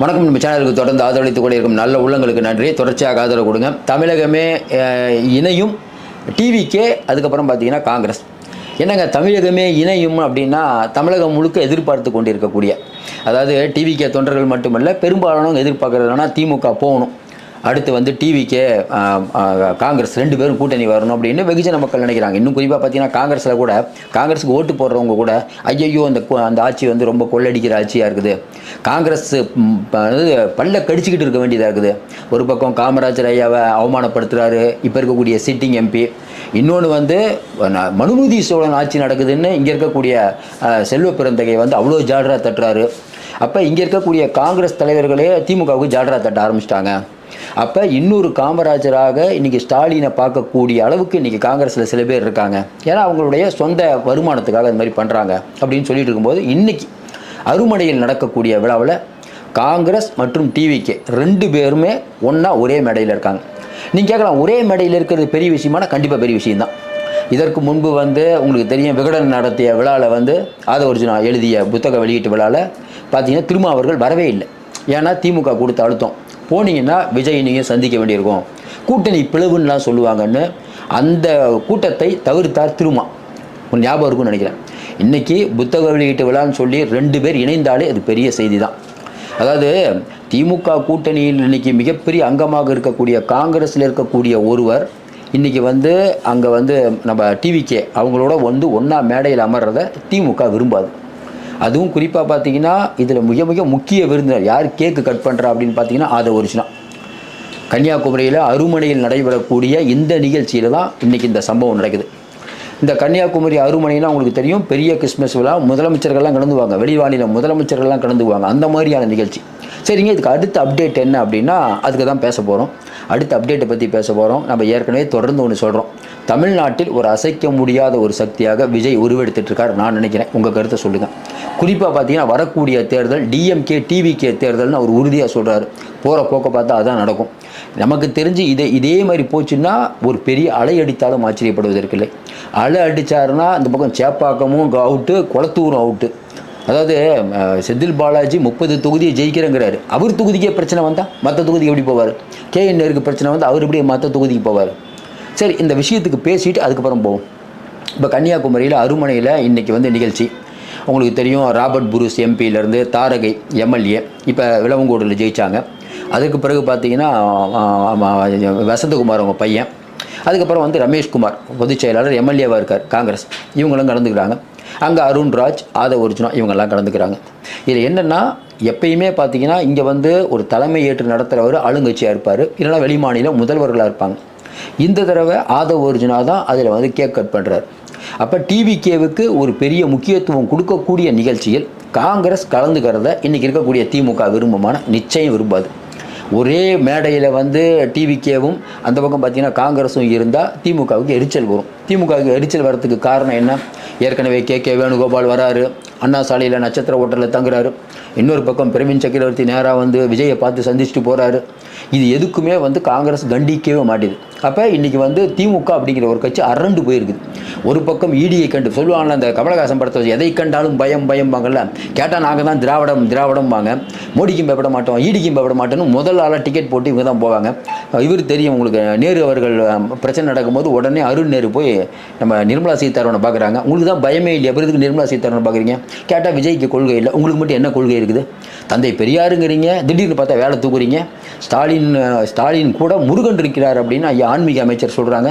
வணக்கம். நம்ம சேனலுக்கு தொடர்ந்து ஆதரவளித்துக் கொண்டிருக்கும் நல்ல உள்ளங்களுக்கு நன்றி. தொடர்ச்சியாக ஆதரவு கொடுங்க. தமிழகமே இணையும் டிவிக்கே அதுக்கப்புறம் பார்த்தீங்கன்னா காங்கிரஸ். என்னங்க தமிழகமே இணையும் அப்படின்னா தமிழகம் முழுக்க எதிர்பார்த்து கொண்டிருக்கக்கூடிய அதாவது டிவிக்கே தொண்டர்கள் மட்டுமல்ல பெரும்பாலானவங்க எதிர்பார்க்குறதுனா திமுக போகணும். அடுத்து வந்து டிவிக்கே காங்கிரஸ் ரெண்டு பேரும் கூட்டணி வரணும் அப்படின்னு வெகுஜன மக்கள் நினைக்கிறாங்க. இன்னும் குறிப்பாக பார்த்தீங்கன்னா காங்கிரஸில் கூட காங்கிரஸுக்கு ஓட்டு போடுறவங்க கூட ஐயையோ அந்த அந்த ஆட்சி வந்து ரொம்ப கொள்ளடிக்கிற ஆட்சியாக இருக்குது. காங்கிரஸ் அதாவது பல்ல கடிச்சிக்கிட்டு இருக்க வேண்டியதாக இருக்குது. ஒரு பக்கம் காமராஜர் ஐயாவை அவமானப்படுத்துகிறாரு இப்போ இருக்கக்கூடிய சிட்டிங் எம்பி இன்னொன்று வந்து ந- மனுநீதி சோழன் ஆட்சி நடக்குதுன்னு இங்கே இருக்கக்கூடிய செல்வ பிறந்தகை வந்து அவ்வளோ ஜாடராக தட்டுறாரு. அப்போ இங்கே இருக்கக்கூடிய காங்கிரஸ் தலைவர்களே திமுகவுக்கு ஜாடரா தட்ட ஆரம்பிச்சிட்டாங்க. அப்போ இன்னொரு காமராஜராக இன்றைக்கி ஸ்டாலினை பார்க்கக்கூடிய அளவுக்கு இன்றைக்கி காங்கிரஸில் சில பேர் இருக்காங்க. ஏன்னா அவங்களுடைய சொந்த வருமானத்துக்காக அது மாதிரி பண்ணுறாங்க அப்படின்னு சொல்லிட்டு இருக்கும்போது இன்றைக்கி அருமனையில் நடக்கக்கூடிய விழாவில் காங்கிரஸ் மற்றும் டிவிகே ரெண்டு பேருமே ஒன்றா ஒரே மேடையில் இருக்காங்க. நீங்கள் கேட்கலாம் ஒரே மேடையில் இருக்கிறது பெரிய விஷயமான கண்டிப்பாக பெரிய விஷயம்தான். இதற்கு முன்பு வந்து உங்களுக்கு தெரியும் விகடன் நடத்திய விழாவில் வந்து ஆதவர்ஜுனா எழுதிய புத்தக வெளியீட்டு விழாவில் பார்த்தீங்கன்னா திருமாவர்கள் அவர்கள் வரவே இல்லை. ஏன்னா திமுக கொடுத்த அழுத்தம். போனீங்கன்னா விஜய் நீங்கள் சந்திக்க வேண்டியிருக்கும். கூட்டணி பிளவுன்னெலாம் சொல்லுவாங்கன்னு அந்த கூட்டத்தை தவிர்த்தார் திருமா. உன் ஞாபகம் இருக்கும்னு நினைக்கிறேன். இன்றைக்கி புத்தக வெளியீட்டு விழான்னு சொல்லி ரெண்டு பேர் இணைந்தாலே அது பெரிய செய்தி தான் அதாவது திமுக கூட்டணியில் இன்னைக்கு மிகப்பெரிய அங்கமாக இருக்கக்கூடிய காங்கிரஸில் இருக்கக்கூடிய ஒருவர் இன்றைக்கி வந்து அங்கே வந்து நம்ம டிவிக்கே அவங்களோட வந்து ஒன்றா மேடையில் அமர்றதை திமுக விரும்பாது. அதுவும் குறிப்பாக பார்த்தீங்கன்னா இதில் மிக மிக முக்கிய விருந்தினர் யார்? கேக்கு கட் பண்ணுறா அப்படின்னு பார்த்தீங்கன்னா அதை ஒரிஜினா. கன்னியாகுமரியில் அருமனையில் நடைபெறக்கூடிய இந்த நிகழ்ச்சியில் தான் இன்றைக்கி இந்த சம்பவம் நடக்குது. இந்த கன்னியாகுமரி அருமனைனா உங்களுக்கு தெரியும் பெரிய கிறிஸ்மஸ் விழா. முதலமைச்சர்கள்லாம் கலந்துவாங்க. வெளிவானில முதலமைச்சர்கள்லாம் கலந்துவாங்க. அந்த மாதிரியான நிகழ்ச்சி. சரிங்க இதுக்கு அடுத்த அப்டேட் என்ன அப்படின்னா அதுக்கு தான் பேச போகிறோம் அடுத்த அப்டேட்டை பற்றி பேச போகிறோம் நம்ம ஏற்கனவே தொடர்ந்து ஒன்று சொல்கிறோம் தமிழ்நாட்டில் ஒரு அசைக்க முடியாத ஒரு சக்தியாக விஜய் உருவெடுத்துட்டு இருக்கார் நான் நினைக்கிறேன். உங்கள் கருத்தை சொல்லுங்கள் குறிப்பாக பார்த்தீங்கன்னா வரக்கூடிய தேர்தல் டிஎம்கே டிவிகே தேர்தல்னு அவர் உறுதியாக சொல்கிறாரு போகிற போக்க பார்த்தா அதான் நடக்கும். நமக்கு தெரிஞ்சு இதே இதே மாதிரி போச்சுன்னா ஒரு பெரிய அலை அடித்தாலும் ஆச்சரியப்படுவதற்கில்லை. அலை அடித்தாருன்னா இந்த பக்கம் சேப்பாக்கமும் அவுட்டு குளத்தூரும் அவுட்டு அதாவது செந்தில் பாலாஜி முப்பது தொகுதியை ஜெயிக்கிறேங்கிறாரு. அவர் தொகுதிக்கே பிரச்சனை வந்தால் மற்ற தொகுதிக்கு எப்படி போவார்? கே நேருக்கு பிரச்சனை வந்து அவர் எப்படி மற்ற தொகுதிக்கு போவார்? சரி இந்த விஷயத்துக்கு பேசிட்டு அதுக்கப்புறம் போவோம். இப்போ கன்னியாகுமரியில் அருமனையில் இன்றைக்கி வந்து நிகழ்ச்சி. உங்களுக்கு தெரியும் ராபர்ட் புரூஸ் எம்பியிலேருந்து தாரகை எம்எல்ஏ இப்போ விளவங்கோடில் ஜெயித்தாங்க அதுக்கு பிறகு பார்த்தீங்கன்னா வசந்தகுமார் அவங்க பையன். அதுக்கப்புறம் வந்து ரமேஷ்குமார் பொதுச் செயலாளர் எம்எல்ஏவாக இருக்கார் காங்கிரஸ். இவங்களும் கலந்துக்கிறாங்க. அங்கே அருண்ராஜ் ஆதவ அர்ஜுனா இவங்கெல்லாம் கலந்துக்கிறாங்க. இதில் என்னென்னா எப்பயுமே பார்த்தீங்கன்னா இங்கே வந்து ஒரு தலைமை ஏற்று நடத்துகிறவர் ஆளுங்கட்சியாக இருப்பார். இல்லைன்னா வெளிமாநில முதல்வர்களாக இருப்பாங்க. இந்த தடவை ஆதவ அர்ஜுனா தான் அதில் வந்து கேக் கட் பண்ணுறாரு அப்போ டிவிகேவுக்கு ஒரு பெரிய முக்கியத்துவம் கொடுக்கக்கூடிய நிகழ்ச்சியில் காங்கிரஸ் கலந்துக்கிறத இன்றைக்கி இருக்கக்கூடிய திமுக விரும்பமான நிச்சயம் விரும்பாது. ஒரே மேடையில் வந்து டிவிக்கேவும் அந்த பக்கம் பார்த்தீங்கன்னா காங்கிரஸும் இருந்தால் திமுகவுக்கு எரிச்சல் வரும். திமுகவுக்கு எரிச்சல் வரதுக்கு காரணம் என்ன? ஏற்கனவே கே. கே. வேணுகோபால் வராரு. அண்ணா சாலையில் நட்சத்திர ஹோட்டலில் தங்குறாரு. இன்னொரு பக்கம் பிரவீன் சக்கரவர்த்தி நேராக வந்து விஜயை பார்த்து சந்திச்சுட்டு போகிறாரு இது எதுக்குமே வந்து காங்கிரஸ் கண்டிக்கவே மாட்டேது. அப்போ இன்றைக்கி வந்து திமுக அப்படிங்கிற ஒரு கட்சி அரண்டு போயிருக்குது ஒரு பக்கம் ஈடியை கண்டு சொல்லுவாங்கல்ல அந்த கமலஹாசன் படத்தை வச்சு, எதை கண்டாலும் பயம் பயம்பாங்கல்ல? கேட்டால் நாங்கள் தான் திராவிடம் திராவிடம்பாங்க. மோடிக்கும் பயப்பட மாட்டோம் ஈடிக்கும் பயப்பட மாட்டோம்னு முதல் ஆளாக டிக்கெட் போட்டு இவங்க தான் போவாங்க. இவர் தெரியும் உங்களுக்கு நேரு அவர்கள் பிரச்சனை நடக்கும்போது உடனே அருண் நேரு போய் நம்ம நிர்மலா சீதாராமனை பார்க்குறாங்க. உங்களுக்கு தான் பயமே இல்லையா? அப்புறம் நிர்மலா சீதாராமன் பார்க்குறீங்க? கேட்டால் விஜய்க்கு கொள்கை இல்லை. உங்களுக்கு மட்டும் என்ன கொள்கை இருக்குது? தந்தை பெரியாருங்கிறீங்க திடீர்னு பார்த்தா வேலை தூக்குறீங்க. ஸ்டாலின் ஸ்டாலின் கூட முருகன் இருக்கிறார் அப்படின்னு ஐயா ஆன்மீக அமைச்சர் சொல்கிறாங்க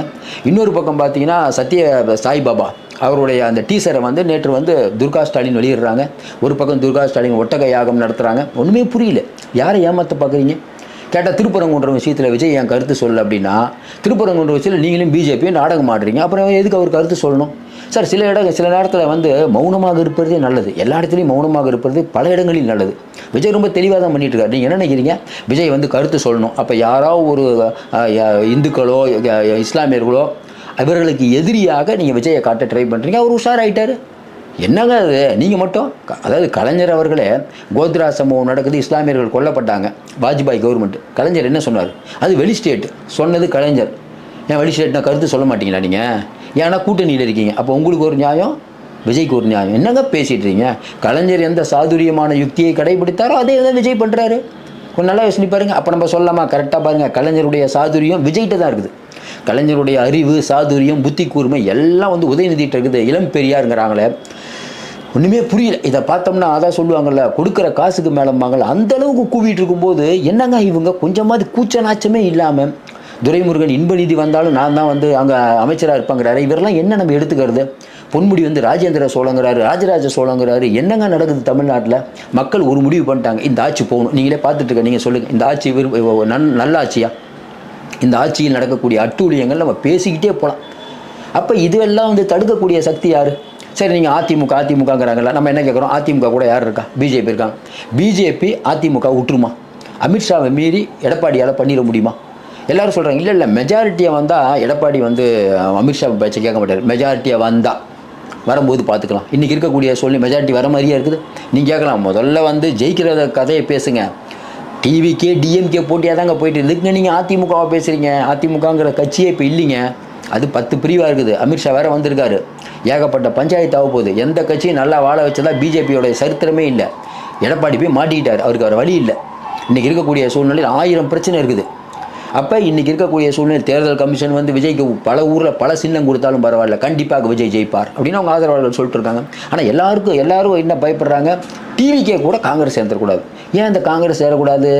இன்னொரு பக்கம் பார்த்தீங்கன்னா சத்ய சாய்பாபா அவருடைய அந்த டீசரை வந்து நேற்று வந்து துர்கா ஸ்டாலின் வெளியிடுறாங்க. ஒரு பக்கம் துர்கா ஸ்டாலின் ஒட்டக யாகம் நடத்துகிறாங்க ஒன்றுமே புரியல. யாரை ஏமாற்ற பார்க்குறீங்க? கேட்டால் திருப்பரங்குன்ற விஷயத்தில் விஜய் என் கருத்து சொல்லு அப்படின்னா திருப்பரங்குன்ற விஷயத்தில் நீங்களும் பிஜேபியும் நாடகம் ஆடுறீங்க. அப்புறம் எதுக்கு அவர் கருத்து சொல்லணும்? சார் சில இடம் சில நேரத்தில் வந்து மௌனமாக இருப்பதே நல்லது. எல்லா இடத்துலையும் மௌனமாக இருப்பது பல இடங்களில் நல்லது. விஜய் ரொம்ப தெளிவாக தான் பண்ணிட்டு இருக்காரு நீங்கள் என்ன நினைக்கிறீங்க? விஜய் வந்து கருத்து சொல்லணும். அப்போ யாராவது ஒரு இந்துக்களோ இஸ்லாமியர்களோ இவர்களுக்கு எதிரியாக நீங்கள் விஜயை காட்ட ட்ரை பண்ணுறீங்க அவர் உஷாராயிட்டார். என்னங்க அது? நீங்கள் மட்டும்? அதாவது கலைஞர் அவர்களே கோத்ரா சம்பவம் நடக்குது இஸ்லாமியர்கள் கொல்லப்பட்டாங்க வாஜ்பாய் கவர்மெண்ட் கலைஞர் என்ன சொன்னார்? அது வெளி ஸ்டேட் சொன்னது கலைஞர். ஏன் வெளி ஸ்டேட்னா கருத்து சொல்ல மாட்டீங்களா நீங்கள் ஏன்னா கூட்டணியில் இருக்கீங்க. அப்போ உங்களுக்கு ஒரு நியாயம் விஜய்க்கு ஒரு நியாயம். என்னங்க பேசிட்டுறீங்க இருக்கீங்க? கலைஞர் எந்த சாதுரியமான யுக்தியை கடைபிடித்தாரோ அதே தான் விஜய் பண்ணுறாரு கொஞ்சம் நல்லா யோசனை பாருங்க. அப்போ நம்ம சொல்லலாமா? கரெக்டாக பாருங்கள் கலைஞருடைய சாதுரியம் விஜய்கிட்ட தான் இருக்குது. கலைஞருடைய அறிவு சாதுரியம் புத்தி கூர்மை எல்லாம் வந்து உதயநிதிட்டு இருக்குது. இளம் பெரியாருங்கிறாங்களே. ஒன்றுமே புரியல. இதை பார்த்தோம்னா அதான் சொல்லுவாங்கள்ல கொடுக்குற காசுக்கு மேலம்பாங்கல்ல அந்த அளவுக்கு கூவிட்டு இருக்கும்போது என்னங்க இவங்க? கொஞ்சமாவது கூச்ச நாச்சமே இல்லாமல் துரைமுருகன் இன்ப நிதி வந்தாலும் நான் தான் வந்து அங்கே அமைச்சராக இருப்பாங்கிறாரு. இவரெல்லாம் என்ன நம்ம எடுத்துக்கிறது? பொன்முடி வந்து ராஜேந்திர சோழங்கிறாரு ராஜராஜ சோழங்கிறாரு. என்னங்க நடக்குது தமிழ்நாட்டில்? மக்கள் ஒரு முடிவு பண்ணிட்டாங்க. இந்த ஆட்சி போகணும். நீங்களே பார்த்துட்டு இருக்க நீங்கள் சொல்லுங்கள் இந்த ஆட்சி நன் நல்ல ஆட்சியா இந்த ஆட்சியில் நடக்கக்கூடிய அட்டூழியங்கள் நம்ம பேசிக்கிட்டே போகலாம் அப்போ இதுவெல்லாம் வந்து தடுக்கக்கூடிய சக்தி யார்? சரி நீங்கள் அதிமுக அதிமுகங்கிறாங்கல்ல நம்ம என்ன கேட்குறோம் அதிமுக கூட யார் இருக்கா? பிஜேபி இருக்காங்க பிஜேபி அதிமுக விட்டுருமா அமித்ஷாவை மீறி எடப்பாடியால் பண்ணிட முடியுமா? எல்லோரும் சொல்கிறாங்க இல்லை இல்லை மெஜாரிட்டியை வந்தால் எடப்பாடி வந்து அமித்ஷா பேச்சை கேட்க மாட்டார். மெஜாரிட்டியை வந்தால் வரும்போது பார்த்துக்கலாம். இன்றைக்கி இருக்கக்கூடிய சொல்லி மெஜாரிட்டி வர மாதிரியே இருக்குது. நீங்கள் கேட்கலாம் முதல்ல வந்து ஜெயிக்கிற கதையை பேசுங்க. டிவிக்கே டிஎம்கே போட்டியாக தாங்க போயிட்டு இருக்குங்க நீங்கள் அதிமுகவை பேசுகிறீங்க அதிமுகங்கிற கட்சியே இப்போ இல்லைங்க. அது பத்து பிரிவாக இருக்குது. அமித்ஷா வேற வந்திருக்காரு. ஏகப்பட்ட பஞ்சாயத்து ஆக போகுது. எந்த கட்சியும் நல்லா வாழ வச்சதா பிஜேபியோட சரித்திரமே இல்லை. எடப்பாடி போய் மாட்டிக்கிட்டார். அவருக்கு வேறு வழி இல்லை. இன்றைக்கி இருக்கக்கூடிய சூழ்நிலையில் ஆயிரம் பிரச்சனை இருக்குது. அப்போ இன்றைக்கி இருக்கக்கூடிய சூழ்நிலை தேர்தல் கமிஷன் வந்து விஜய்க்கு பல ஊரில் பல சின்னம் கொடுத்தாலும் பரவாயில்ல. கண்டிப்பாக விஜய் ஜெயிப்பார். அப்படின்னு அவங்க ஆதரவாளர்கள் சொல்லிட்டு இருக்காங்க. ஆனால் எல்லாருக்கும் எல்லாரும் என்ன பயப்படுறாங்க? டிவிக்கே கூட காங்கிரஸ் சேர்ந்துடக்கூடாது ஏன் இந்த காங்கிரஸ் சேரக்கூடாது?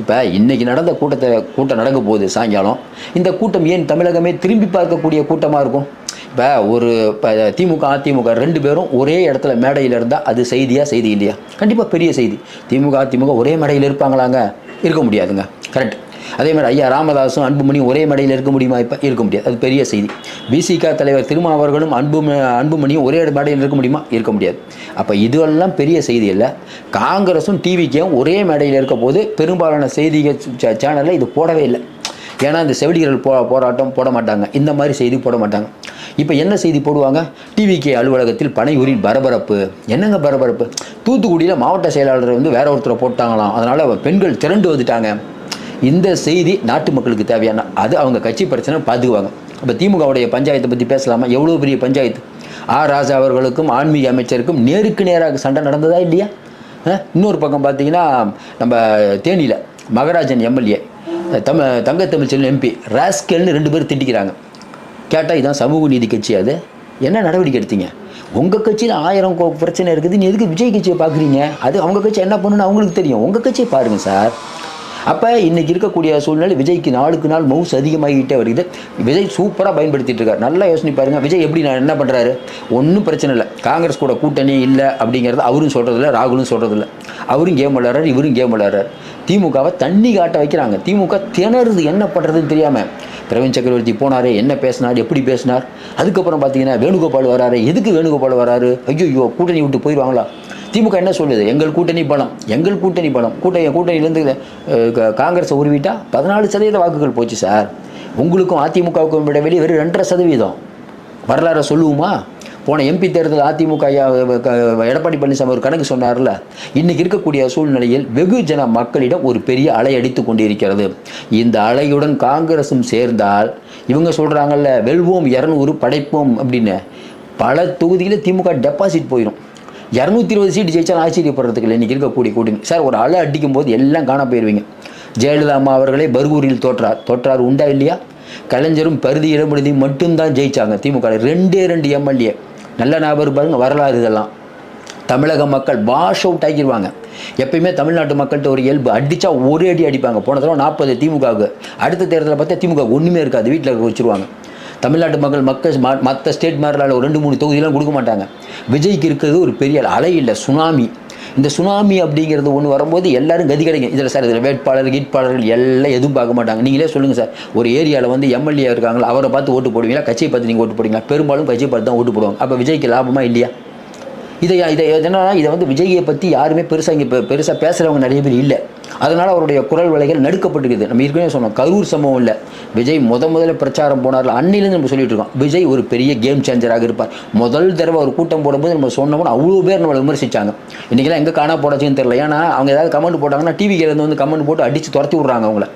இப்போ இன்றைக்கி நடந்த கூட்டத்தை கூட்டம் நடக்க போகுது சாயங்காலம். இந்த கூட்டம் ஏன் தமிழகமே திரும்பி பார்க்கக்கூடிய கூட்டமாக இருக்கும்? இப்போ ஒரு இப்போ திமுக அதிமுக ரெண்டு பேரும் ஒரே இடத்துல மேடையில் இருந்தால் அது செய்தியாக செய்தி இல்லையா? கண்டிப்பாக பெரிய செய்தி. திமுக அதிமுக ஒரே மேடையில் இருப்பாங்களாங்க? இருக்க முடியாதுங்க. கரெக்ட் அதே மாதிரி ஐயா ராமதாஸும் அன்புமணி ஒரே மேடையில் இருக்க முடியுமா? இப்போ இருக்க முடியாது. அது பெரிய செய்தி. பிசிக தலைவர் திருமாவர்களும் அன்பு அன்புமணியும் ஒரே மேடையில் இருக்க முடியுமா? இருக்க முடியாது. அப்போ இதுவெல்லாம் பெரிய செய்தி இல்லை. காங்கிரஸும் டிவிக்கும் ஒரே மேடையில் இருக்க போது பெரும்பாலான செய்திகள் சேனலில் இது போடவே இல்லை. ஏன்னா இந்த செவிலியர்கள் போ போராட்டம் போட மாட்டாங்க. இந்த மாதிரி செய்தி போட மாட்டாங்க. இப்போ என்ன செய்தி போடுவாங்க? டிவிகே அலுவலகத்தில் பனையூரில் பரபரப்பு. என்னங்க பரபரப்பு? தூத்துக்குடியில் மாவட்ட செயலாளர் வந்து வேற ஒருத்தரை போட்டாங்களாம். அதனால் பெண்கள் திரண்டு வந்துட்டாங்க. இந்த செய்தி நாட்டு மக்களுக்கு தேவையான அது அவங்க கட்சி பிரச்சனை பார்த்துக்குவாங்க இப்போ திமுகவுடைய பஞ்சாயத்தை பற்றி பேசலாமா? எவ்வளோ பெரிய பஞ்சாயத்து? ஆர் ராஜா அவர்களுக்கும் ஆன்மீக அமைச்சருக்கும் நேருக்கு நேராக சண்டை நடந்ததா இல்லையா? இன்னொரு பக்கம் பார்த்தீங்கன்னா நம்ம தேனியில் மகராஜன் எம்எல்ஏ தம தங்கத்தமிழ்ச்செல்வன் எம்பி ராஸ்கல்னு ரெண்டு பேரும் திட்டிக்கிறாங்க கேட்டால் இதான் சமூக நீதி கட்சி அது. என்ன நடவடிக்கை எடுத்தீங்க? உங்கள் கட்சியில் ஆயிரம் கோ- பிரச்சனை இருக்குது. நீ எதுக்கு விஜய் கட்சியை பார்க்குறீங்க அது அவங்க கட்சி என்ன பண்ணுன்னு அவங்களுக்கு தெரியும். உங்கள் கட்சியை பாருங்கள் சார். அப்போ இன்னைக்கு இருக்கக்கூடிய சூழ்நிலை விஜய்க்கு நாளுக்கு நாள் மவுஸ் அதிகமாகிட்டே வருது. விஜய் சூப்பராக பயன்படுத்திட்டு இருக்காரு. நல்லா யோசனை பாருங்க. விஜய் எப்படி நான் என்ன பண்ணுறாரு ஒன்றும் பிரச்சனை இல்லை. காங்கிரஸ் கூட கூட்டணி இல்லை அப்படிங்கிறத அவரும் சொல்கிறதில்ல ராகுலும் சொல்கிறதில்ல அவரும் கேம் விளையாடுறாரு இவரும் கேம் விளையாடுறாரு. திமுகவை தண்ணி காட்ட வைக்கிறாங்க. திமுக திணறுது. என்ன பண்ணுறதுன்னு தெரியாமல் பிரவீன் சக்கரவர்த்தி போனார் என்ன பேசினார் எப்படி பேசினார்? அதுக்கப்புறம் பார்த்தீங்கன்னா வேணுகோபால் வராரு. எதுக்கு வேணுகோபால் வராரு? ஐயோ கூட்டணி விட்டு போயிடுவாங்களா திமுக என்ன சொல்லுது? எங்கள் கூட்டணி பலம். எங்கள் கூட்டணி பலம். கூட்டணி கூட்டணியிலேருந்து காங்கிரஸை உருவிட்டா பதினாலு சதவீத வாக்குகள் போச்சு சார். உங்களுக்கும் அதிமுகவுக்கும் விட வெளியே வெறும் ரெண்டரை சதவீதம். வரலாறை சொல்லுவோமா? போன எம்பி தேர்தல் அதிமுக ஐயா, எடப்பாடி பழனிசாமி ஒரு கணக்கு சொன்னார்ல இன்னைக்கு இருக்கக்கூடிய சூழ்நிலையில் வெகுஜன மக்களிடம் ஒரு பெரிய அலை அடித்து கொண்டிருக்கிறது. இந்த அலையுடன் காங்கிரஸும் சேர்ந்தால் இவங்க சொல்கிறாங்கல்ல வெல்வோம் இரநூறு படைப்போம் அப்படின்னு. பல தொகுதியில் திமுக டெபாசிட் போயிடும் இரநூத்தி இருபது சீட்டு ஜெயிச்சாலும் ஆச்சரியப்படுறதுக்கு இல்லை. இன்றைக்கி இருக்கக்கூடிய கூட்டணி. சார் ஒரு அலை அடிக்கும் போது எல்லாம் காண போயிடுவீங்க ஜெயலலிதா அம்மா அவர்களே பர்கூரில் தோற்றார். தோற்றார் உண்டா இல்லையா? கலைஞரும் பருதி இடமொழியும் மட்டும்தான் ஜெயிச்சாங்க. திமுக ரெண்டே ரெண்டு எம்எல்ஏ. நல்ல ஞாபகம் பாருங்கள் வரலாறு இதெல்லாம். தமிழக மக்கள் வாஷ் அவுட் ஆகிடுவாங்க எப்பயுமே தமிழ்நாட்டு மக்கள்கிட்ட ஒரு இயல்பு. அடித்தா ஒரே அடி அடிப்பாங்க. போன தடவை நாற்பது திமுகவுக்கு. அடுத்த தேர்தலில் பார்த்தா திமுக ஒன்றுமே இருக்காது. வீட்டில் வச்சுருவாங்க. தமிழ்நாட்டு மக்கள் மக்கள் மற்ற ஸ்டேட் மாதிரில ஒரு ரெண்டு மூணு தொகுதியெல்லாம் கொடுக்க மாட்டாங்க. விஜய்க்கு இருக்கிறது ஒரு பெரிய அலை இல்லை சுனாமி. இந்த சுனாமி அப்படிங்கிறது ஒன்று வரும்போது எல்லாரும் கதி கிடைக்கும் இதில் சார் இதில் வேட்பாளர் கீட்பாளர்கள் எல்லாம் எதுவும் பார்க்க மாட்டாங்க. நீங்களே சொல்லுங்கள் சார். ஒரு ஏரியாவில் வந்து எம்எல்ஏ இருக்காங்களா அவரை பார்த்து ஓட்டு போடுவீங்களா? கட்சியை பார்த்து நீங்கள் ஓட்டு போடுவீங்களா? பெரும்பாலும் கட்சியை பார்த்து தான் ஓட்டு போடுவாங்க. அப்போ விஜய்க்கு லாபமாக இல்லையா? இதை இதை என்னன்னா இதை வந்து விஜயை பற்றி யாருமே பெருசாக இங்கே பெருசாக பேசுகிறவங்க நிறைய பேர் இல்லை. அதனால் அவருடைய குரல் வலைகள் நடுக்கப்பட்டிருக்குது. நம்ம ஏற்கனவே சொன்னோம் கரூர் சம்பவம் இல்லை. விஜய் முத முதல்ல பிரச்சாரம் போனார்ல அன்னிலேருந்து நம்ம சொல்லிட்டு இருக்கோம் விஜய் ஒரு பெரிய கேம் சேஞ்சராக இருப்பார். முதல் தடவை ஒரு கூட்டம் போடும்போது நம்ம சொன்னோம்னா அவ்வளோ பேர் நம்மளை விமர்சித்தாங்க இன்றைக்கெல்லாம் எங்கே காணா போடாச்சுன்னு தெரியல. ஏன்னா அவங்க ஏதாவது கமெண்ட் போட்டாங்கன்னா டிவிக்கிலேருந்து வந்து கமெண்ட் போட்டு அடித்து துரத்தி விட்றாங்க அவங்கள.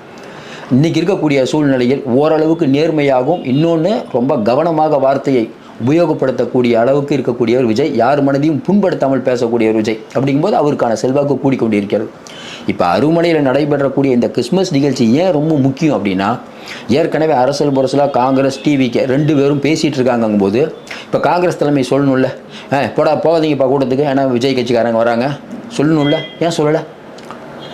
இன்றைக்கி இருக்கக்கூடிய சூழ்நிலையில் ஓரளவுக்கு நேர்மையாகவும் இன்னொன்று ரொம்ப கவனமாக வார்த்தையை உபயோகப்படுத்தக்கூடிய அளவுக்கு இருக்கக்கூடியவர் விஜய். யார் மனதையும் புண்படுத்தாமல் பேசக்கூடியவர் விஜய். அப்படிங்கும்போது அவருக்கான செல்வாக்கு கூடிக்கொண்டிருக்கிறது. இப்போ அருமனையில் நடைபெறக்கூடிய இந்த கிறிஸ்மஸ் நிகழ்ச்சி ஏன் ரொம்ப முக்கியம் அப்படின்னா ஏற்கனவே அரசல் புரசலாக காங்கிரஸ் டிவிக்கு ரெண்டு பேரும் பேசிகிட்டு இருக்காங்கும்போது இப்போ காங்கிரஸ் தலைமை சொல்லணும்ல? ஏ போடா போகாதீங்கப்பா கூட்டத்துக்கு. ஏன்னா விஜய் கட்சிக்காரங்க வராங்க. சொல்லணும்ல? ஏன் சொல்லலை?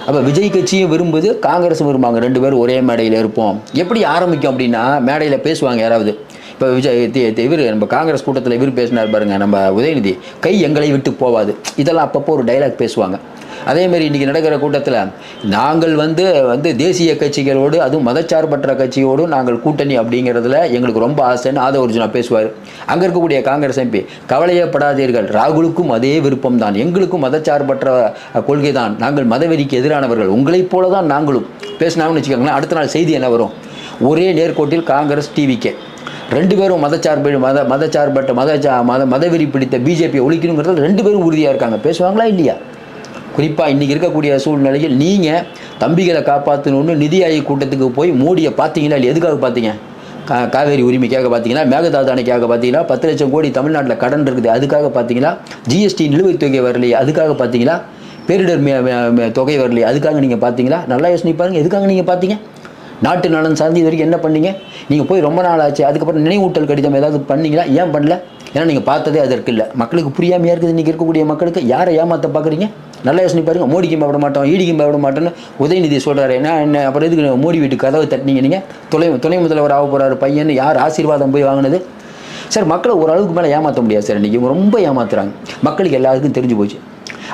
அப்போ விஜய் கட்சியும் விரும்புது காங்கிரஸும் விரும்பாங்க ரெண்டு பேரும் ஒரே மேடையில் இருப்போம். எப்படி ஆரம்பிக்கும் அப்படின்னா மேடையில் பேசுவாங்க யாராவது. இப்போ விஜய் இவர் நம்ம காங்கிரஸ் கூட்டத்தில் இவர் பேசினார் பாருங்க நம்ம உதயநிதி. கை எங்களை விட்டு போவாது. இதெல்லாம் அப்பப்போ ஒரு டைலாக் பேசுவாங்க. அதே மாதிரி இன்றைக்கி நடக்கிற கூட்டத்தில் நாங்கள் வந்து வந்து தேசிய கட்சிகளோடு அதுவும் மதச்சார்பற்ற கட்சியோடும் நாங்கள் கூட்டணி அப்படிங்கிறதுல எங்களுக்கு ரொம்ப ஆசைன்னு ஆதவர்ஜுனா பேசுவார். அங்கே இருக்கக்கூடிய காங்கிரஸ் எம்பி கவலையப்படாதீர்கள். ராகுலுக்கும் அதே விருப்பம் தான் எங்களுக்கும் மதச்சார்பற்ற கொள்கை தான் நாங்கள் மதவெறிக்கு எதிரானவர்கள். உங்களைப் போல தான் நாங்களும். பேசினாங்கன்னு வச்சுக்கோங்களேன் அடுத்த நாள் செய்தி என்ன வரும்? ஒரே நேர்கோட்டில் காங்கிரஸ் டிவிக்கே ரெண்டு பேரும் மதச்சார்பு மத மதச்சார்பற்ற மத மத மதவெறி பிடித்த பிஜேபியை ஒழிக்கணுங்கிறதுல ரெண்டு பேரும் உறுதியாக இருக்காங்க. பேசுவாங்களா இல்லையா? குறிப்பாக இன்றைக்கி இருக்கக்கூடிய சூழ்நிலையில் நீங்கள் தம்பிகளை காப்பாற்றணும்னு நிதி ஆயோக் கூட்டத்துக்கு போய் மோடியை பார்த்தீங்களா இல்லை எதுக்காக பார்த்தீங்க? கா காவேரி உரிமைக்காக பார்த்தீங்களா? மேகதாது அணைக்காக பார்த்தீங்களா? பத்து லட்சம் கோடி தமிழ்நாட்டில் கடன் இருக்குது. அதுக்காக பார்த்தீங்களா? ஜிஎஸ்டி நிலுவைத் தொகை வரலையே. அதுக்காக பார்த்தீங்களா? பேரிடர் மே- தொகை வரலையே. அதுக்காக நீங்கள் பார்த்தீங்களா? நல்லா யோசனை பாருங்கள் எதுக்காக நீங்கள் பார்த்தீங்க? நாட்டு நலன் சார்ந்து இது வரைக்கும் என்ன பண்ணீங்க? நீங்கள் போய் ரொம்ப நாள் ஆச்சு அதுக்கப்புறம் நினைவூட்டல் கடிதம் ஏதாவது பண்ணீங்களா? ஏன் பண்ணல? ஏன்னா நீங்கள் பார்த்ததே அதற்கு இல்லை. மக்களுக்கு புரியாமையாக இருக்குது இன்றைக்கி இருக்கக்கூடிய மக்களுக்கு. யாரை ஏமாற்ற பார்க்குறீங்க நல்லா யோசனை பாருங்கள் மோடிக்கும் பயப்பட மாட்டோம் ஈடிக்கும் பயப்பட மாட்டோம்னு உதயநிதி சொல்கிறாரு ஏன்னா என்ன? அப்புறம் எதுக்கு மோடி வீட்டு கதவை தட்டினீங்க நீங்கள் துணை துணை முதல்வர் ஆக போகிறாரு பையன். யார் ஆசீர்வாதம் போய் வாங்கினது? சார் மக்களை ஓரளவுக்கு மேலே ஏமாற்ற முடியாது சார். இன்றைக்கி ரொம்ப ஏமாத்துறாங்க. மக்களுக்கு எல்லாருக்கும் தெரிஞ்சு போச்சு.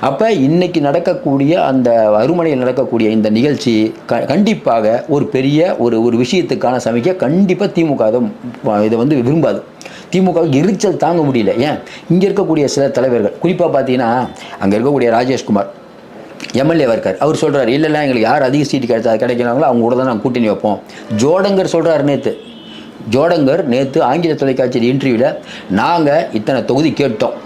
அப்போ இன்னைக்கு நடக்கக்கூடிய அந்த அருமனையில் நடக்கக்கூடிய இந்த நிகழ்ச்சி க கண்டிப்பாக ஒரு பெரிய ஒரு ஒரு விஷயத்துக்கான சமைக்க கண்டிப்பாக திமுக இதை வந்து விரும்பாது. திமுக எரிச்சல் தாங்க முடியல. ஏன்? இங்கே இருக்கக்கூடிய சில தலைவர்கள் குறிப்பாக பார்த்தீங்கன்னா அங்கே இருக்கக்கூடிய ராஜேஷ்குமார் எம்எல்ஏவாக இருக்கார். அவர் சொல்கிறார் இல்ல எங்களுக்கு யார் அதிக சீட்டு கிடைச்சா கிடைக்கிறாங்களோ அவங்க கூட தான் நாங்கள் கூட்டணி வைப்போம். ஜோடங்கர் சொல்கிறார் நேற்று ஜோடங்கர் நேற்று ஆங்கில தொலைக்காட்சி இன்டர்வியூவில் நாங்கள் இத்தனை தொகுதி கேட்டோம்.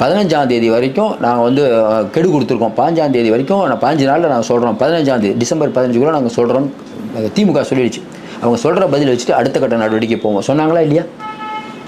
பதினஞ்சாம் தேதி வரைக்கும் நாங்கள் வந்து கெடு கொடுத்துருக்கோம். பாஞ்சாம் தேதி வரைக்கும் நான் பாஞ்சு நாளில் நாங்கள் சொல்கிறோம் பதினஞ்சாம் தேதி டிசம்பர் பதினஞ்சுக்குள்ள நாங்கள் சொல்கிறோம் திமுக சொல்லிடுச்சு. அவங்க சொல்கிற பதில் வச்சுட்டு அடுத்த கட்ட நடவடிக்கை போவோம். சொன்னாங்களா இல்லையா?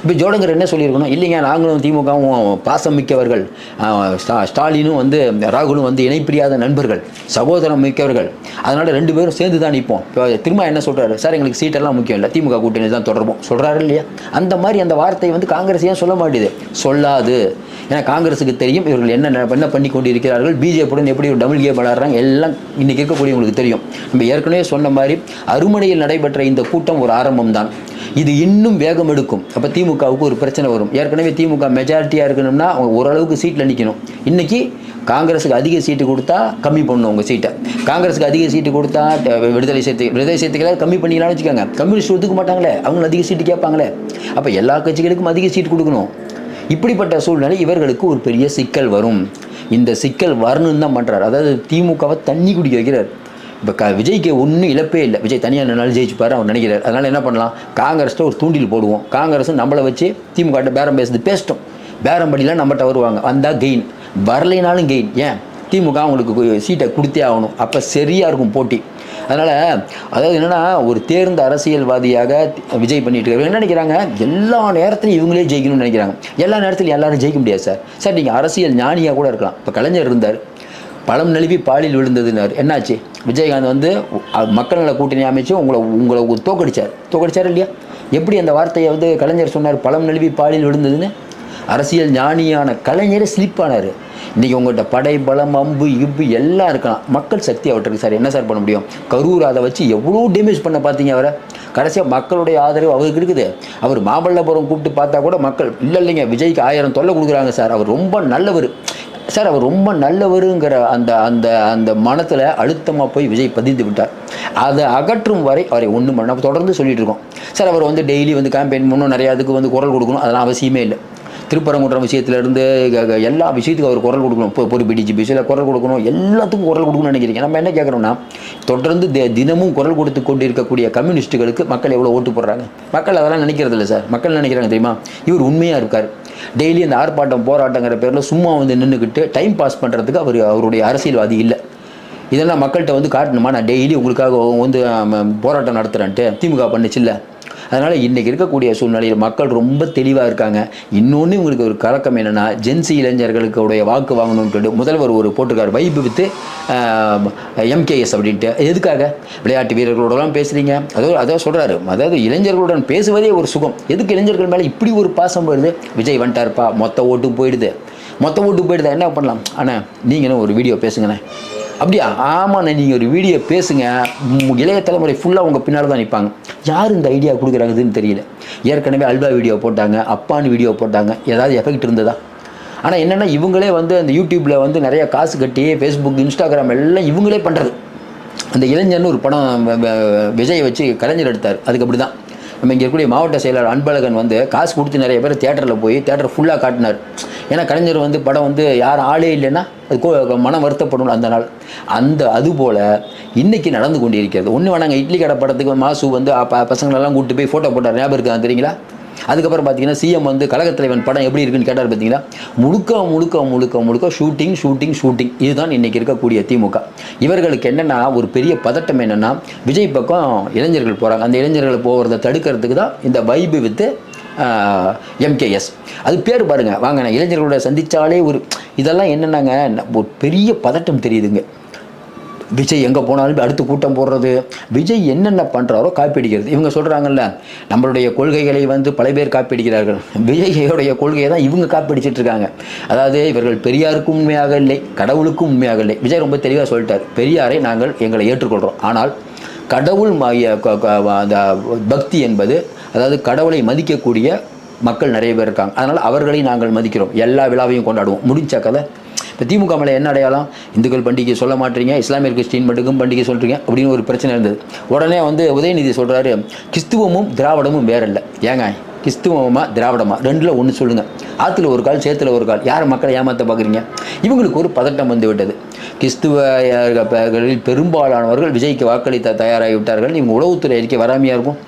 இப்போ ஜோடங்கர் என்ன சொல்லியிருக்கணும்? இல்லைங்க நாங்களும் திமுகவும் பாசம் மிக்கவர்கள். ஸ்டா- ஸ்டாலினும் வந்து ராகுலும் வந்து இணைப்பிரியாத நண்பர்கள் சகோதரம் மிக்கவர்கள். அதனால் ரெண்டு பேரும் சேர்ந்து தான் நிற்போம். இப்போ திரும்ப என்ன சொல்கிறாரு சார் எங்களுக்கு சீட்டெல்லாம் முக்கியம் இல்லை. திமுக கூட்டணி தான் தொடர்போம் சொல்கிறாரு இல்லையா? அந்த மாதிரி அந்த வார்த்தை வந்து காங்கிரஸ் ஏன் சொல்ல மாட்டேது? சொல்லாது. ஏன்னா காங்கிரஸுக்கு தெரியும் இவர்கள் என்ன என்ன பண்ணி கொண்டு இருக்கிறார்கள் பிஜேபியுடன் எப்படி ஒரு டபுள் கேம் விளாடுறாங்க எல்லாம் இன்றைக்கி இருக்கக்கூடியவங்களுக்கு தெரியும். நம்ம ஏற்கனவே சொன்ன மாதிரி அருமனையில் நடைபெற்ற இந்த கூட்டம் ஒரு ஆரம்பம் தான் இது இன்னும் வேகம் எடுக்கும். அப்போ திமுகவுக்கு ஒரு பிரச்சனை வரும். ஏற்கனவே திமுக மெஜாரிட்டியாக இருக்கணும்னா அவங்க ஓரளவுக்கு சீட்டில் நிற்கணும் இன்னைக்கு காங்கிரஸுக்கு அதிக சீட்டு கொடுத்தா கம்மி பண்ணணும் உங்கள் சீட்டை காங்கிரஸுக்கு அதிக சீட்டு கொடுத்தா விடுதலை சேர்த்து விடுதலை சேர்த்துக்கெல்லாம் கம்மி பண்ணிக்கலாம்னு வச்சுக்கோங்க. கம்யூனிஸ்ட் ஒத்துக்க மாட்டாங்களே. அவங்க அதிக சீட்டு கேட்பாங்களே. அப்போ எல்லா கட்சிகளுக்கும் அதிக சீட்டு கொடுக்கணும். இப்படிப்பட்ட சூழ்நிலை இவர்களுக்கு ஒரு பெரிய சிக்கல் வரும். இந்த சிக்கல் வரணும்னு தான் பண்ணுறாரு அதாவது திமுகவை தண்ணி குடிக்க வைக்கிறார். இப்போ க விஜய்க்கு ஒன்றும் இழப்பே இல்லை. விஜய் தனியாக நின்னாலும் ஜெயிச்சுப்பாரு அவர் நினைக்கிறார். அதனால் என்ன பண்ணலாம்? காங்கிரஸில் ஒரு தூண்டில் போடுவோம். காங்கிரஸ் நம்மளை வச்சு திமுக பேரம் பேசுது பேசிட்டோம் பேரம் படிலாம் நம்மகிட்ட வருவாங்க. வந்தால் கெயின் வரலைனாலும் கெயின் ஏன்? திமுக அவங்களுக்கு சீட்டை கொடுத்தே ஆகணும். அப்போ சரியாக இருக்கும் போட்டி. அதனால் அதாவது என்னென்னா ஒரு தேர்ந்த அரசியல்வாதியாக விஜய் பண்ணிட்டு இருக்காரு. என்ன நினைக்கிறாங்க? எல்லா நேரத்துலையும் இவங்களே ஜெயிக்கணும்னு நினைக்கிறாங்க. எல்லா நேரத்துலையும் எல்லாரும் ஜெயிக்க முடியாது சார். சார் நீங்கள் அரசியல் ஞானியாக கூட இருக்கலாம். இப்போ கலைஞர் இருந்தார். பழம் நழுவி பாலில் விழுந்ததுனார் என்னாச்சு? விஜயகாந்த் வந்து மக்கள் நல கூட்டணி அமைச்சு உங்களை உங்களை தோக்கடிச்சார். தோக்கடிச்சார் இல்லையா? எப்படி அந்த வார்த்தையை வந்து கலைஞர் சொன்னார்? பழம் நழுவி பாலில் விழுந்ததுன்னு? அரசியல் ஞானியான கலைஞரே ஸ்லிப் ஆனார். இன்றைக்கி உங்கள்கிட்ட படை பலம் அம்பு இப்பு எல்லாம் இருக்கலாம். மக்கள் சக்தி அவர்கிட்ட சார். என்ன சார் பண்ண முடியும்? கரூர் அதை வச்சு எவ்வளோ டேமேஜ் பண்ண பார்த்தீங்க அவரை? கடைசியாக மக்களுடைய ஆதரவு அவருக்கு இருக்குது. அவர் மாமல்லபுரம் கூப்பிட்டு பார்த்தா கூட மக்கள் இல்லை இல்லைங்க விஜய்க்கு ஆயிரம் தொல்லை கொடுக்குறாங்க சார். அவர் ரொம்ப நல்லவர். சார் அவர் ரொம்ப நல்லவருங்கிற அந்த அந்த அந்த மனத்தில் அழுத்தமாக போய் விஜய் பதிந்து விட்டார். அதை அகற்றும் வரை அவரை ஒன்றும் பண்ண நம்ம தொடர்ந்து சொல்லிட்டு இருக்கோம். சார் அவர் வந்து டெய்லி வந்து கேம்பெயின் பண்ணணும் நிறையா அதுக்கு வந்து குரல் கொடுக்கணும் அதெல்லாம் அவசியமே இல்லை. திருப்பரங்குன்றம் விஷயத்துலேருந்து எல்லா விஷயத்துக்கும் அவர் குரல் கொடுக்கணும். இப்போ பொறுப்பு டிஜிபி குரல் கொடுக்கணும். எல்லாத்துக்கும் குரல் கொடுக்கணும்னு நினைக்கிறீங்க. நம்ம என்ன கேட்குறோம்னா தொடர்ந்து தி- தினமும் குரல் கொடுத்து கொண்டு இருக்கக்கூடிய கம்யூனிஸ்ட்டுகளுக்கு மக்கள் எவ்வளோ ஓட்டு போடுறாங்க? மக்கள் அதெல்லாம் நினைக்கிறது இல்லை சார். மக்கள் நினைக்கிறாங்க தெரியுமா? இவர் உண்மையாக இருக்கார். டெய்லி அந்த ஆர்ப்பாட்டம் போராட்டங்கிற பேரில் சும்மா வந்து நின்றுக்கிட்டு டைம் பாஸ் பண்ணுறதுக்கு அவர் அவருடைய அரசியல்வாதி இல்லை. இதெல்லாம் மக்கள்கிட்ட வந்து காட்டணுமா? நான் டெய்லி உங்களுக்காக வந்து போராட்டம் நடத்துகிறேன்ட்டு திமுக பண்ணுச்சு இல்லை. அதனால் இன்றைக்கி இருக்கக்கூடிய சூழ்நிலையில் மக்கள் ரொம்ப தெளிவாக இருக்காங்க. இன்னொன்று இவங்களுக்கு ஒரு கலக்கம் என்னென்னா ஜென்சி இளைஞர்களுக்கு உடைய வாக்கு வாங்கணும்னு முதல்வர் ஒரு போட்டிருக்கார். வைப்பு வித்து எம்கேஎஸ் அப்படின்ட்டு. எதுக்காக? விளையாட்டு வீரர்களோடலாம் பேசுகிறீங்க அதோ அதான் சொல்கிறாரு அதாவது இளைஞர்களுடன் பேசுவதே ஒரு சுகம். எதுக்கு இளைஞர்கள் மேலே இப்படி ஒரு பாசம் வருது? விஜய் வந்துட்டார்ப்பா. மொத்த ஓட்டும் போயிடுது. மொத்த ஓட்டு போயிடுதா? என்ன பண்ணலாம்? அண்ணா நீங்களும் ஒரு வீடியோ பேசுங்கண்ணே அப்படியா? ஆமாண்ணே நீங்கள் ஒரு வீடியோ பேசுங்க. இளைய தலைமுறை ஃபுல்லாக உங்கள் பின்னால் தான் நிற்பாங்க யார் இந்த ஐடியா கொடுக்குறாங்கன்னு தெரியல. ஏற்கனவே அல்வா வீடியோ போட்டாங்க அப்பான்னு வீடியோ போட்டாங்க. ஏதாவது எஃபெக்ட் இருந்ததா? ஆனால் என்னென்னா இவங்களே வந்து அந்த யூடியூப்பில் வந்து நிறைய காசு கட்டி ஃபேஸ்புக் இன்ஸ்டாகிராம் எல்லாம் இவங்களே பண்ணுறது அந்த இளைஞர்னு ஒரு படம் விஜய் விஜயை வச்சு கலைஞர் எடுத்தார். அதுக்கு அப்படி தான் நம்ம இங்கே இருக்கக்கூடிய மாவட்ட செயலாளர் அன்பழகன் வந்து காசு கொடுத்து நிறைய பேர் தேட்டரில் போய் தேட்டர் ஃபுல்லாக காட்டினார். ஏன்னா கலைஞர் வந்து படம் வந்து யாரும் ஆளே இல்லைன்னா அது கோ- மனம் வருத்தப்படும் அந்த நாள். அந்த அதுபோல் இன்றைக்கி நடந்து கொண்டிருக்கிறது. ஒன்று வேணாங்க இட்லி கடை படத்துக்கு மாசு வந்து பசங்களெல்லாம் கூப்பிட்டு போய் ஃபோட்டோ போட்டார். ஞாபகம் இருக்காங்க தெரியுங்களா? அதுக்கப்புறம் பார்த்தீங்கன்னா சிஎம் வந்து கழகத்தலைவன் படம் எப்படி இருக்குன்னு கேட்டார் பார்த்தீங்கன்னா முழுக்க முழுக்க முழுக்க முழுக்க ஷூட்டிங் ஷூட்டிங் ஷூட்டிங் இதுதான் இன்றைக்கி இருக்கக்கூடிய திமுக. இவர்களுக்கு என்னென்னா ஒரு பெரிய பதட்டம் என்னென்னா விஜய் பக்கம் இளைஞர்கள் போகிறாங்க அந்த இளைஞர்களை போகிறத தடுக்கிறதுக்கு தான் இந்த வைபு வித்து எம்கேஎஸ் அது பேர் பாருங்க. வாங்க நான் இளைஞர்களோட சந்தித்தாலே ஒரு இதெல்லாம் என்னென்னாங்க ஒரு பெரிய பதட்டம் தெரியுதுங்க. விஜய் எங்கே போனாலும் அடுத்து கூட்டம் போடுறது. விஜய் என்னென்ன பண்ணுறாரோ காப்பிடிக்கிறது இவங்க சொல்கிறாங்கல்ல நம்மளுடைய கொள்கைகளை வந்து பல பேர் காப்பி அடிக்கிறார்கள் விஜயோடைய கொள்கையை தான் இவங்க காப்பியடிச்சிட்டு இருக்காங்க. அதாவது இவர்கள் பெரியாருக்கும் உண்மையாக இல்லை கடவுளுக்கும் உண்மையாக இல்லை. விஜய் ரொம்ப தெளிவாக சொல்லிட்டார். பெரியாரை நாங்கள் எங்களை ஏற்றுக்கொள்கிறோம் ஆனால் கடவுள் அந்த பக்தி என்பது அதாவது கடவுளை மதிக்கக்கூடிய மக்கள் நிறைய பேர் இருக்காங்க. அதனால் அவர்களை நாங்கள் மதிக்கிறோம். எல்லா விழாவையும் கொண்டாடுவோம். முடிஞ்ச கதை. இப்போ திமுக மேலே என்ன அடையாளம்? இந்துக்கள் பண்டிகை சொல்ல மாட்டீங்க இஸ்லாமியர் கிறிஸ்டின் மட்டுக்கும் பண்டிகை சொல்கிறீங்க அப்படின்னு ஒரு பிரச்சனை இருந்தது. உடனே வந்து உதயநிதி சொல்கிறாரு கிறிஸ்துவமும் திராவிடமும் வேற இல்லை ஏங்க கிறிஸ்துவமா திராவிடமா? ரெண்டில் ஒன்று சொல்லுங்கள் ஆற்றுல ஒரு கால் சேத்துல ஒரு கால். யார் மக்களை ஏமாற்ற பார்க்குறீங்க இவங்களுக்கு ஒரு பதட்டம் வந்து விட்டது. கிறிஸ்துவர்களில் பெரும்பாலானவர்கள் விஜய்க்கு வாக்களித்த தயாராகி விட்டார்கள். இவங்க உளவுத்துறை அறிக்கை வராமையாக இருக்கும்.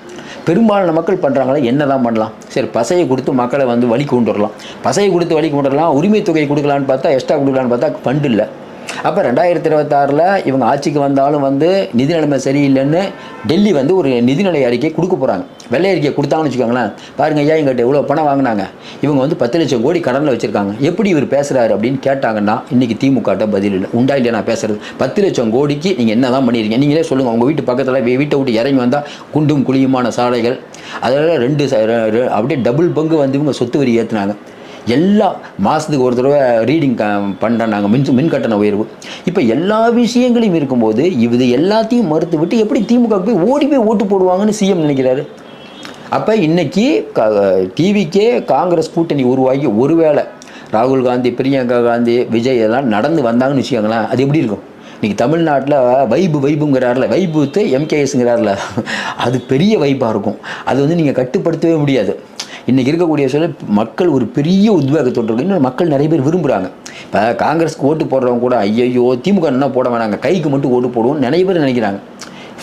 பெரும்பாலான மக்கள் பண்ணுறாங்களா என்ன தான் பண்ணலாம். சரி பசையை கொடுத்து மக்களை வந்து வழி கொண்டு வரலாம் பசையை கொடுத்து வழி கொண்டு வரலாம் உரிமை தொகை கொடுக்கலான்னு பார்த்தா எக்ஸ்ட்ரா கொடுக்கலான்னு பார்த்தா ஃபண்டு இல்லை. அப்போ ரெண்டாயிரத்தி இருபத்தாறில் இவங்க ஆட்சிக்கு வந்தாலும் வந்து நிதி நிலைமை சரியில்லைன்னு டெல்லி வந்து ஒரு நிதிநிலை அறிக்கை கொடுக்க போகிறாங்க வெள்ளை அறிக்கை கொடுத்தாங்கன்னு வச்சுக்கோங்களேன். பாருங்க ஐயா எங்கிட்ட இவ்வளோ பணம் வாங்கினாங்க. இவங்க வந்து பத்து லட்சம் கோடி கடனில் வச்சுருக்காங்க. எப்படி இவர் பேசுகிறாரு அப்படின்னு கேட்டாங்கன்னா இன்றைக்கி திமுகட்ட பதில் இல்லை. உண்டா இல்லையா நான் பேசுறது? பத்து லட்சம் கோடிக்கு நீங்கள் என்ன தான் பண்ணியிருக்கீங்க நீங்களே சொல்லுங்கள் உங்கள் வீட்டு பக்கத்தில் வீட்டை விட்டு இறங்கி வந்தால் குண்டும் குழியுமான சாலைகள் அதெல்லாம் ரெண்டு ச- அப்படியே டபுள் பங்கு வந்து இவங்க சொத்து வரி ஏற்றுனாங்க எல்லா மாதத்துக்கு ஒரு தடவை ரீடிங் க பண்ணுறோம் நாங்கள் மின் மின் கட்டண உயர்வு. இப்போ எல்லா விஷயங்களையும் இருக்கும்போது இது எல்லாத்தையும் மறுத்து விட்டு எப்படி திமுக போய் ஓடி போய் ஓட்டு போடுவாங்கன்னு சிஎம் நினைக்கிறாரு. அப்போ இன்றைக்கி க டிவிக்கே காங்கிரஸ் கூட்டணி உருவாகி ஒருவேளை ராகுல் காந்தி பிரியங்கா காந்தி விஜய் எல்லாம் நடந்து வந்தாங்கன்னு வச்சுக்கோங்களேன் அது எப்படி இருக்கும்? இன்னைக்கு தமிழ்நாட்டில் வைபு வைபுங்கிறார்ல வைபுத்து எம்கேஎஸ்ங்கிறார்ல அது பெரிய வைப்பாக இருக்கும். அது வந்து நீங்கள் கட்டுப்படுத்தவே முடியாது. இன்றைக்கி இருக்கக்கூடிய சூழல் மக்கள் ஒரு பெரிய உத்வேகத்தோடு இருக்கு இன்னும் மக்கள் நிறைய பேர் விரும்புகிறாங்க இப்போ காங்கிரஸ்க்கு ஓட்டு போடுறவங்க கூட ஐயையோ திமுக என்ன போட வேணாங்க. கைக்கு மட்டும் ஓட்டு போடுவோம்னு நிறைய பேர் நினைக்கிறாங்க.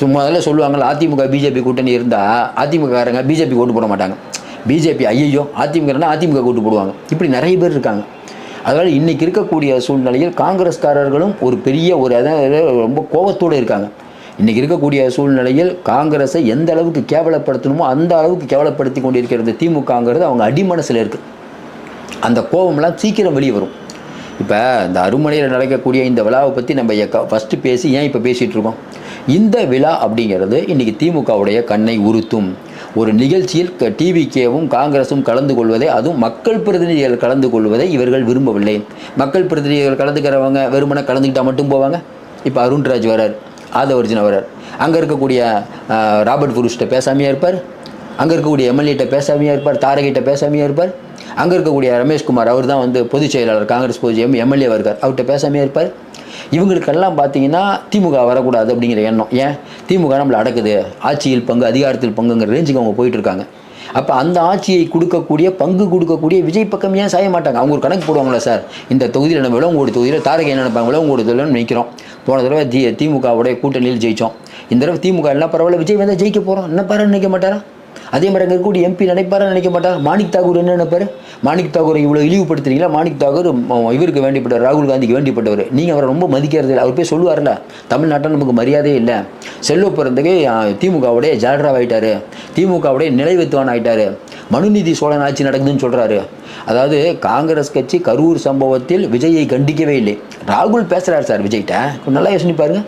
சும்மா அதெல்லாம் சொல்லுவாங்கல்ல அதிமுக பிஜேபி கூட்டணி இருந்தால் அதிமுககாரங்க பிஜேபி ஓட்டு போட மாட்டாங்க. பிஜேபி ஐயையோ அதிமுகனா அதிமுக ஓட்டு போடுவாங்க. இப்படி நிறைய பேர் இருக்காங்க. அதனால் இன்றைக்கி இருக்கக்கூடிய சூழ்நிலையில் காங்கிரஸ்காரர்களும் ஒரு பெரிய ஒரு அதாவது ரொம்ப கோபத்தோடு இருக்காங்க. இன்றைக்கி இருக்கக்கூடிய சூழ்நிலையில் காங்கிரஸை எந்த அளவுக்கு கேவலப்படுத்தணுமோ அந்த அளவுக்கு கேவலப்படுத்தி கொண்டிருக்கிறது திமுகங்கிறது அவங்க அடிமனசில் இருக்குது அந்த கோபம்லாம் சீக்கிரம் வெளியே வரும். இப்போ இந்த அருமனையில் நடக்கக்கூடிய இந்த விழாவை பற்றி நம்ம ஃபஸ்ட்டு பேசி ஏன் இப்போ பேசிகிட்டு இருக்கோம்? இந்த விழா அப்படிங்கிறது இன்றைக்கி திமுகவுடைய கண்ணை உறுத்தும். ஒரு நிகழ்ச்சியில் க- டிவிகேவும் காங்கிரஸும் கலந்து கொள்வதை அதுவும் மக்கள் பிரதிநிதிகள் கலந்து கொள்வதை இவர்கள் விரும்பவில்லை. மக்கள் பிரதிநிதிகள் கலந்துக்கிறவங்க வெறுமனை கலந்துக்கிட்டால் மட்டும் போவாங்க? இப்போ அருண்ராஜ் வரார் ஆதவர்ஜுன் வரார் அங்கே இருக்கக்கூடிய ராபர்ட் புருஷ்ட பேசாமையாக இருப்பார். அங்கே இருக்கக்கூடிய எம்எல்ஏட்ட பேசாமையாக இருப்பார். தாரகிட்ட பேசாமையாக இருப்பார். அங்கே இருக்கக்கூடிய ரமேஷ்குமார் அவர் தான் வந்து பொதுச் செயலாளர் காங்கிரஸ் பொது எம் எம்எல்ஏவாக இருக்கார் அவர்கிட்ட பேசாமையாக இருப்பார். இவங்களுக்கெல்லாம் பார்த்தீங்கன்னா திமுக வரக்கூடாது அப்படிங்கிற எண்ணம். ஏன்? திமுக நம்மளை அடக்குது. ஆட்சியில் பங்கு அதிகாரத்தில் பங்குங்கிற ரேஞ்சுக்கு அவங்க போயிட்டு இருக்காங்க அப்போ அந்த ஆட்சியை கொடுக்கக்கூடிய பங்கு கொடுக்கக்கூடிய விஜய் பக்கம் ஏன் சாய மாட்டாங்க? அவங்க ஒரு கணக்கு போடுவாங்களா சார். இந்த தொகுதியில் நம்ம விளங்கோடு தொகுதியில் தாரகை என்ன நினைப்பாங்க விளங்கோடு தொழில்னு நினைக்கிறோம் போன தடவை தி திமுகவுடைய கூட்டணியில் ஜெயித்தோம் இந்த தடவை திமுக எல்லாம் பரவாயில்ல விஜய் வந்தால் ஜெயிக்க போகிறோம் என்ன பாரு நினைக்க மாட்டாரா? அதே மாதிரி அங்கே இருக்கக்கூடிய எம்பி நினைப்பாரா நினைக்க மாட்டார்? மாணிக் தாகூர் என்ன நினைப்பாரு? மாணிக் தாகூரை இவ்வளோ இழிவுபடுத்துறீங்களா? மாணிக் தாகூர் இவருக்கு வேண்டிப்பட்டவர் ராகுல் காந்திக்கு வேண்டிப்பட்டவர். நீங்கள் அவரை ரொம்ப மதிக்கிறது இல்லை. அவர் போய் சொல்லுவார்ல தமிழ்நாட்டில் நமக்கு மரியாதையே இல்லை. செல்வ பிறந்தகை திமுகவுடைய ஜால்ராவ் ஆகிட்டார் திமுகவுடைய நிலைவத்துவான் ஆகிட்டார் மனுநீதி சோழன் ஆட்சி நடக்குதுன்னு சொல்கிறாரு அதாவது காங்கிரஸ் கட்சி கரூர் சம்பவத்தில் விஜயை கண்டிக்கவே இல்லை. ராகுல் பேசுகிறார் சார் விஜய்கிட்ட. கொஞ்சம் நல்லா யோசனை பாருங்க.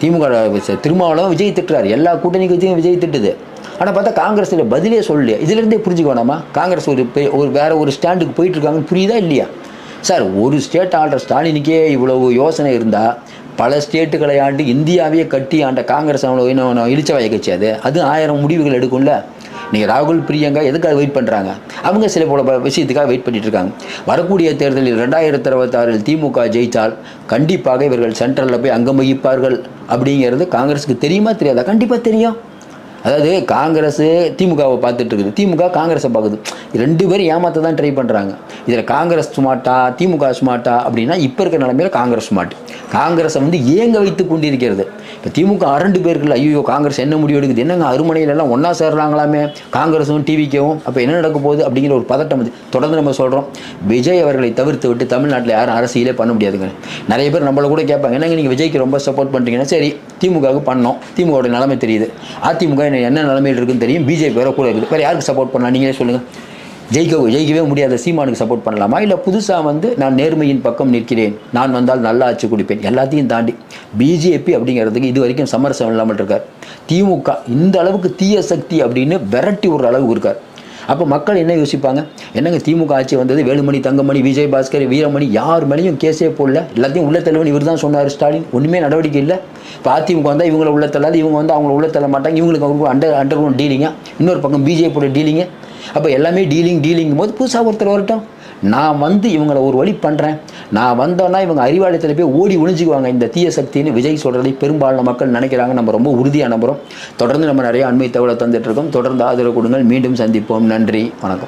திமுக ச- திருமாவளவன் விஜய் திட்டுறாரு. எல்லா கூட்டணி கட்சியும் விஜய் திட்டுது. ஆனால் பார்த்தா காங்கிரஸில் பதிலே சொல்லலையா. இதுலேருந்தே புரிஞ்சுக்க வேணாமா? காங்கிரஸ் ஒரு ஒரு வேறு ஒரு ஸ்டாண்டுக்கு போயிட்டுருக்காங்கன்னு புரியுதா இல்லையா? சார் ஒரு ஸ்டேட் ஆள்ற ஸ்டாலினுக்கே இவ்வளவு யோசனை இருந்தால் பல ஸ்டேட்டுகளை ஆண்டு இந்தியாவையே கட்டி ஆண்ட காங்கிரஸ் அவ்வளோ இன்னும் இழிச்சவாய கட்சி அது? அது ஆயிரம் முடிவுகள் எடுக்கும்ல. நீங்கள் ராகுல் பிரியங்கா எதுக்காக வெயிட் பண்ணுறாங்க அவங்க சில போல விஷயத்துக்காக வெயிட் பண்ணிட்டு இருக்காங்க வரக்கூடிய தேர்தலில் ரெண்டாயிரத்தி இருபத்தாறில் திமுக ஜெயித்தால் கண்டிப்பாக இவர்கள் சென்ட்ரலில் போய் அங்கம் வகிப்பார்கள் அப்படிங்கிறது காங்கிரஸுக்கு தெரியுமா தெரியாதா? கண்டிப்பாக தெரியும். அதாவது காங்கிரஸ் திமுகவை பார்த்துட்டு இருக்குது திமுக காங்கிரஸை பார்க்குது. ரெண்டு பேரும் ஏமாத்த தான் ட்ரை பண்ணுறாங்க இதில் காங்கிரஸ் ஸ்மார்ட்டா திமுக ஸ்மார்ட்டா அப்படின்னா இப்போ இருக்கிற நிலைமையில காங்கிரஸ் ஸ்மார்ட் காங்கிரஸை வந்து ஏங்க வைத்து கொண்டிருக்கிறது? இப்போ திமுக அரண்டு பேருக்குள்ள ஐயோ காங்கிரஸ் என்ன முடிவு எடுக்குது? என்னங்க அருமனையிலலாம் ஒன்றா சேர்றாங்களாமே காங்கிரஸும் டிவிக்கவும் அப்போ என்ன நடக்க போகுது அப்படிங்கிற ஒரு பதட்டம் தொடர்ந்து நம்ம சொல்கிறோம் விஜய் அவர்களை தவிர்த்து விட்டு தமிழ்நாட்டில் யாரும் அரசியலே பண்ண முடியாதுங்க. நிறைய பேர் நம்மள கூட கேட்பாங்க என்னங்க நீங்கள் விஜய்க்கு ரொம்ப சப்போர்ட் பண்ணுறீங்கன்னா சரி திமுகவுக்கு பண்ணோம். திமுகவோட நிலைமை தெரியுது. அதிமுக என்ன என்ன நிலைமையில் இருக்குன்னு தெரியும். பிஜேபி வேற கூட இருக்குது. வேறு யாருக்கு சப்போர்ட் பண்ணலாம்? நீங்களே சொல்லுங்கள் ஜெயிக்க ஜெயிக்கவே முடியாத சீமானுக்கு சப்போர்ட் பண்ணலாமா? இல்லை புதுசாக வந்து நான் நேர்மையின் பக்கம் நிற்கிறேன். நான் வந்தால் நல்லா ஆட்சி கொடுப்பேன். எல்லாத்தையும் தாண்டி பிஜேபி அப்படிங்கிறதுக்கு இது வரைக்கும் சமரசம் இல்லாமல் இருக்கார். திமுக இந்த அளவுக்கு தீய சக்தி அப்படின்னு விரட்டி ஒரு அளவுக்கு இருக்கார். அப்போ மக்கள் என்ன யோசிப்பாங்க? என்னங்க திமுக ஆட்சி வந்தது? வேலுமணி தங்கமணி விஜய் பாஸ்கர் வீரமணி யார் மேலேயும் கேஸே போடல. எல்லாத்தையும் உள்ள தலைவன் இவர் தான் சொன்னார் ஸ்டாலின். ஒன்றுமே நடவடிக்கை இல்லை. இப்போ அதிமுக வந்தால் இவங்கள உள்ள தள்ளாது இவங்க வந்து அவங்கள உள்ள தள்ள மாட்டாங்க. இவங்களுக்கு அவங்க அண்டர் அண்டர் கிரவுண்ட் டீலிங்க இன்னொரு பக்கம் பிஜேபியோட டீலிங்க அப்போ எல்லாமே டீலிங் டீலிங்கும் போது புதுசாக ஒருத்தர் வரட்டும். நான் வந்து இவங்களை ஒரு வழி பண்ணுறேன் நான் வந்தோன்னா இவங்க அறிவாலயத்தில் போய் ஓடி ஒழிஞ்சுக்குவாங்க இந்த தீய சக்தின்னு விஜய் சொல்கிறதை பெரும்பாலான மக்கள் நினைக்கிறாங்க. நம்ம ரொம்ப உறுதியாக நம்புகிறோம் தொடர்ந்து நம்ம நிறைய அண்மை தகவலை தந்துட்டு இருக்கோம். தொடர்ந்து ஆதரவு கொடுங்கள். மீண்டும் சந்திப்போம். நன்றி. வணக்கம்.